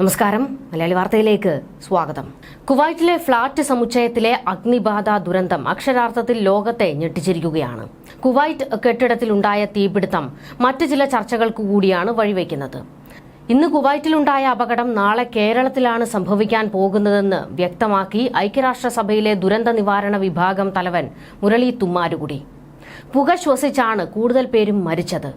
നമസ്കാരം. മലയാളി വാർത്തയിലേക്ക് സ്വാഗതം. കുവൈറ്റിലെ ഫ്ളാറ്റ് സമുച്ചയത്തിലെ അഗ്നിബാധ ദുരന്തം അക്ഷരാർത്ഥത്തിൽ ലോകത്തെ ഞെട്ടിച്ചിരിക്കുകയാണ്. കുവൈറ്റ് കെട്ടിടത്തിലുണ്ടായ തീപിടുത്തം മറ്റു ചില ചർച്ചകൾക്ക് കൂടിയാണ് വഴിവെക്കുന്നത്. ഇന്ന് കുവൈറ്റിലുണ്ടായ അപകടം നാളെ കേരളത്തിലാണ് സംഭവിക്കാൻ പോകുന്നതെന്ന് വ്യക്തമാക്കി ഐക്യരാഷ്ട്രസഭയിലെ ദുരന്ത നിവാരണ വിഭാഗം തലവൻ മുരളി തുമ്മാരുകുടി. പുക ശ്വസിച്ചാണ് കൂടുതൽ പേരും മരിച്ചത്.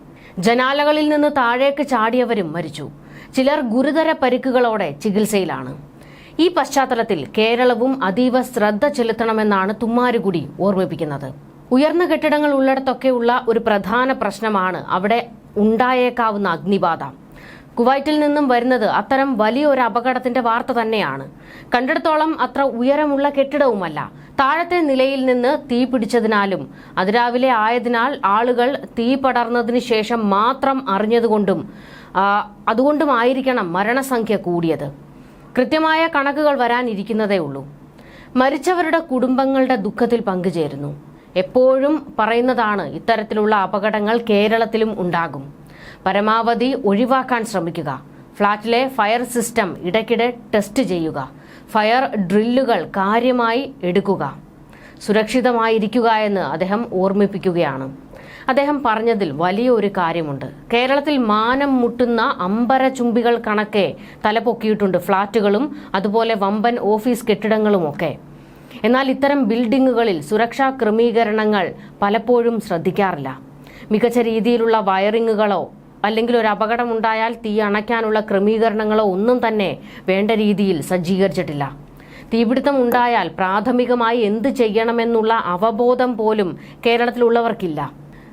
ജനാലകളിൽ നിന്ന് താഴേക്ക് ചാടിയവരും മരിച്ചു. ചിലർ ഗുരുതര പരിക്കുകളോടെ ചികിത്സയിലാണ്. ഈ പശ്ചാത്തലത്തിൽ കേരളവും അതീവ ശ്രദ്ധ ചെലുത്തണമെന്നാണ് തുമ്മാരുകുടി ഓർമ്മിപ്പിക്കുന്നത്. ഉയർന്ന കെട്ടിടങ്ങൾ ഉള്ളിടത്തൊക്കെയുള്ള ഒരു പ്രധാന പ്രശ്നമാണ് അവിടെ ഉണ്ടായേക്കാവുന്ന അഗ്നിബാധ. കുവൈറ്റിൽ നിന്നും വരുന്നത് അത്തരം വലിയൊരു അപകടത്തിന്റെ വാർത്ത തന്നെയാണ്. കണ്ടിടത്തോളം അത്ര ഉയരമുള്ള കെട്ടിടവുമല്ല. താഴത്തെ നിലയിൽ നിന്ന് തീ പിടിച്ചതിനാലും അതിരാവിലെ ആയതിനാൽ ആളുകൾ തീ പടർന്നതിന് ശേഷം മാത്രം അറിഞ്ഞതുകൊണ്ടും അതുകൊണ്ടും അതുകൊണ്ടുമായിരിക്കണം മരണസംഖ്യ കൂടിയത്. കൃത്യമായ കണക്കുകൾ വരാനിരിക്കുന്നതേ ഉള്ളൂ. മരിച്ചവരുടെ കുടുംബങ്ങളുടെ ദുഃഖത്തിൽ പങ്കുചേരുന്നു. എപ്പോഴും പറയുന്നതാണ് ഇത്തരത്തിലുള്ള അപകടങ്ങൾ കേരളത്തിലും ഉണ്ടാകും. പരമാവധി ഒഴിവാക്കാൻ ശ്രമിക്കുക. ഫ്ളാറ്റിലെ ഫയർ സിസ്റ്റം ഇടയ്ക്കിടെ ടെസ്റ്റ് ചെയ്യുക. ഫയർ ഡ്രില്ലുകൾ കാര്യമായി എടുക്കുക. സുരക്ഷിതമായിരിക്കുക എന്ന് അദ്ദേഹം ഓർമ്മിപ്പിക്കുകയാണ്. അദ്ദേഹം പറഞ്ഞതിൽ വലിയൊരു കാര്യമുണ്ട്. കേരളത്തിൽ മാനം മുട്ടുന്ന അമ്പര ചുംബികൾ കണക്കെ തലപൊക്കിയിട്ടുണ്ട് ഫ്ളാറ്റുകളും അതുപോലെ വമ്പൻ ഓഫീസ് കെട്ടിടങ്ങളുമൊക്കെ എന്നാൽ ഇത്തരം ബിൽഡിങ്ങുകളിൽ സുരക്ഷാ ക്രമീകരണങ്ങൾ പലപ്പോഴും ശ്രദ്ധിക്കാറില്ല. മികച്ച രീതിയിലുള്ള വയറിങ്ങുകളോ അല്ലെങ്കിൽ ഒരു അപകടമുണ്ടായാൽ തീ അണയ്ക്കാനുള്ള ക്രമീകരണങ്ങളോ ഒന്നും തന്നെ വേണ്ട രീതിയിൽ സജ്ജീകരിച്ചിട്ടില്ല. തീപിടുത്തം ഉണ്ടായാൽ പ്രാഥമികമായി എന്ത് ചെയ്യണമെന്നുള്ള അവബോധം പോലും കേരളത്തിലുള്ളവർക്കില്ല.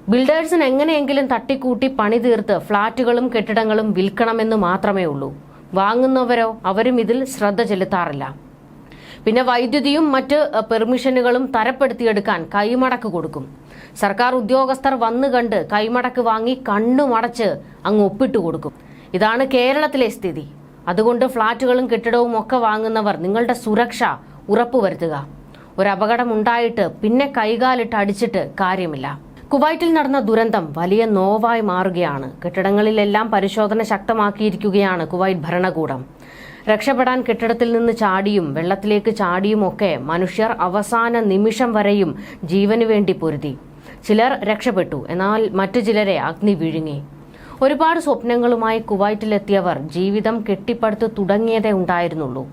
ബിൽഡേഴ്സിന് എങ്ങനെയെങ്കിലും തട്ടിക്കൂട്ടി പണി തീർത്ത് ഫ്ളാറ്റുകളും കെട്ടിടങ്ങളും വിൽക്കണമെന്ന് മാത്രമേ ഉള്ളൂ വാങ്ങുന്നവരോ അവരും ഇതിൽ ശ്രദ്ധ ചെലുത്താറില്ല. പിന്നെ വൈദ്യുതിയും മറ്റ് പെർമിഷനുകളും തരപ്പെടുത്തിയെടുക്കാൻ കൈമടക്ക് കൊടുക്കും. സർക്കാർ ഉദ്യോഗസ്ഥർ വന്നു കണ്ട് കൈമടക്ക് വാങ്ങി കണ്ണുമടച്ച് അങ്ങ് ഒപ്പിട്ട് കൊടുക്കും. ഇതാണ് കേരളത്തിലെ സ്ഥിതി. അതുകൊണ്ട് ഫ്ളാറ്റുകളും കെട്ടിടവും ഒക്കെ വാങ്ങുന്നവർ നിങ്ങളുടെ സുരക്ഷ ഉറപ്പുവരുത്തുക. ഒരു പിന്നെ കൈകാലിട്ട് അടിച്ചിട്ട് കാര്യമില്ല. കുവൈറ്റിൽ നടന്ന ദുരന്തം വലിയ നോവായി മാറുകയാണ്. കെട്ടിടങ്ങളിലെല്ലാം പരിശോധന ശക്തമാക്കിയിരിക്കുകയാണ് കുവൈറ്റ് ഭരണകൂടം. രക്ഷപ്പെടാൻ കെട്ടിടത്തിൽ നിന്ന് ചാടിയും വെള്ളത്തിലേക്ക് ചാടിയുമൊക്കെ മനുഷ്യർ അവസാന നിമിഷം വരെയും ജീവന് വേണ്ടി പൊരുതി. ചിലർ രക്ഷപ്പെട്ടു എന്നാൽ മറ്റു ചിലരെ അഗ്നി വിഴുങ്ങി. ഒരുപാട് സ്വപ്നങ്ങളുമായി കുവൈറ്റിലെത്തിയവർ ജീവിതം കെട്ടിപ്പടുത്ത് തുടങ്ങിയതേ ഉണ്ടായിരുന്നുള്ളൂ.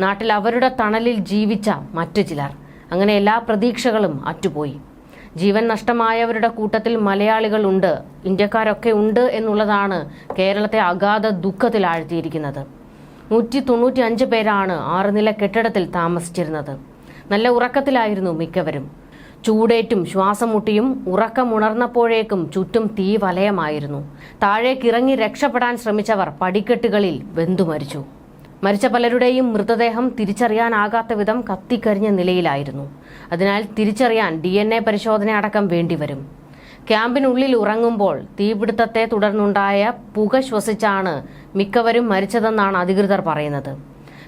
നാട്ടിൽ അവരുടെ തണലിൽ ജീവിച്ച മറ്റു ചിലർ. അങ്ങനെ എല്ലാ പ്രതീക്ഷകളും അറ്റുപോയി. ജീവൻ നഷ്ടമായവരുടെ കൂട്ടത്തിൽ മലയാളികളുണ്ട്. ഇന്ത്യക്കാരൊക്കെ ഉണ്ട് എന്നുള്ളതാണ് കേരളത്തെ അഗാധ ദുഃഖത്തിൽ ആഴ്ത്തിയിരിക്കുന്നത്. നൂറ്റി തൊണ്ണൂറ്റി അഞ്ച് പേരാണ് ആറുനില കെട്ടിടത്തിൽ താമസിച്ചിരുന്നത്. നല്ല ഉറക്കത്തിലായിരുന്നു മിക്കവരും. ചൂടേറ്റും ശ്വാസം മുട്ടിയും ഉറക്കമുണർന്നപ്പോഴേക്കും ചുറ്റും തീ വലയമായിരുന്നു. താഴേക്കിറങ്ങി രക്ഷപ്പെടാൻ ശ്രമിച്ചവർ പടിക്കെട്ടുകളിൽ വെന്തു മരിച്ചു പലരുടെയും മൃതദേഹം തിരിച്ചറിയാനാകാത്ത വിധം കത്തിക്കരിഞ്ഞ നിലയിലായിരുന്നു. അതിനാൽ തിരിച്ചറിയാൻ ഡി എൻ എ പരിശോധന അടക്കം വേണ്ടിവരും. ക്യാമ്പിനുള്ളിൽ ഉറങ്ങുമ്പോൾ തീപിടുത്തത്തെ തുടർന്നുണ്ടായ പുക ശ്വസിച്ചാണ് മിക്കവരും മരിച്ചതെന്നാണ് അധികൃതർ പറയുന്നത്.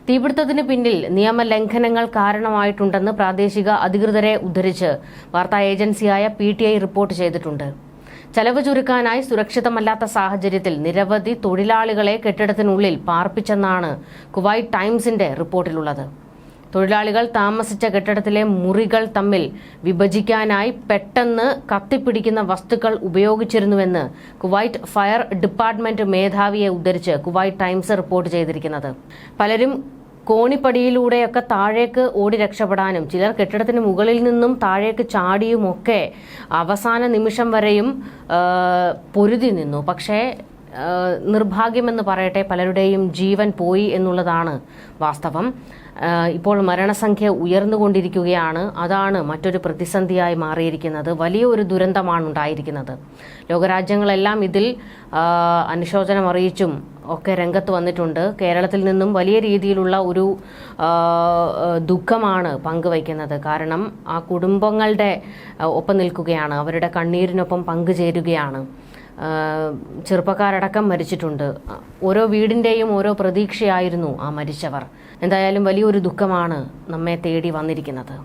തീപിടുത്തത്തിന് പിന്നിൽ നിയമലംഘനങ്ങൾ കാരണമായിട്ടുണ്ടെന്ന് പ്രാദേശിക അധികൃതരെ ഉദ്ധരിച്ച് വാർത്താ ഏജൻസിയായ പി റിപ്പോർട്ട് ചെയ്തിട്ടുണ്ട്. ചെലവ് ചുരുക്കാനായി സുരക്ഷിതമല്ലാത്ത സാഹചര്യത്തിൽ നിരവധി തൊഴിലാളികളെ കെട്ടിടത്തിനുള്ളിൽ പാർപ്പിച്ചെന്നാണ് കുവൈറ്റ് ടൈംസിന്റെ റിപ്പോർട്ടിലുള്ളത്. തൊഴിലാളികൾ താമസിച്ച കെട്ടിടത്തിലെ മുറികൾ തമ്മിൽ വിഭജിക്കാനായി പെട്ടെന്ന് കത്തിപ്പിടിക്കുന്ന വസ്തുക്കൾ ഉപയോഗിച്ചിരുന്നുവെന്ന് കുവൈറ്റ് ഫയർ ഡിപ്പാർട്ട്മെന്റ് മേധാവിയെ ഉദ്ധരിച്ച് കുവൈറ്റ് ടൈംസ് റിപ്പോർട്ട് ചെയ്തിരിക്കുന്നത്. പലരും കോണിപ്പടിയിലൂടെയൊക്കെ താഴേക്ക് ഓടി രക്ഷപ്പെടാനും ചിലർ കെട്ടിടത്തിന് മുകളിൽ നിന്നും താഴേക്ക് ചാടിയുമൊക്കെ അവസാന നിമിഷം വരെയും പൊരുതി നിന്നു. പക്ഷേ നിർഭാഗ്യമെന്ന് പറയട്ടെ പലരുടെയും ജീവൻ പോയി എന്നുള്ളതാണ് വാസ്തവം. ഇപ്പോൾ മരണസംഖ്യ ഉയർന്നുകൊണ്ടിരിക്കുകയാണ് അതാണ് മറ്റൊരു പ്രതിസന്ധിയായി മാറിയിരിക്കുന്നത്. വലിയൊരു ദുരന്തമാണ് ഉണ്ടായിരിക്കുന്നത്. ലോകരാജ്യങ്ങളെല്ലാം ഇതിൽ അനുശോചനം അറിയിച്ചും ഒക്കെ രംഗത്ത് വന്നിട്ടുണ്ട്. കേരളത്തിൽ നിന്നും വലിയ രീതിയിലുള്ള ഒരു ദുഃഖമാണ് പങ്കുവയ്ക്കുന്നത്. കാരണം ആ കുടുംബങ്ങളുടെ ഒപ്പം നിൽക്കുകയാണ്. അവരുടെ കണ്ണീരിനൊപ്പം പങ്കുചേരുകയാണ്. ചെറുപ്പക്കാരടക്കം മരിച്ചിട്ടുണ്ട്. ഓരോ വീടിന്റെയും ഓരോ പ്രതീക്ഷയായിരുന്നു ആ മരിച്ചവർ. എന്തായാലും വലിയൊരു ദുഃഖമാണ് നമ്മെ തേടി വന്നിരിക്കുന്നത്.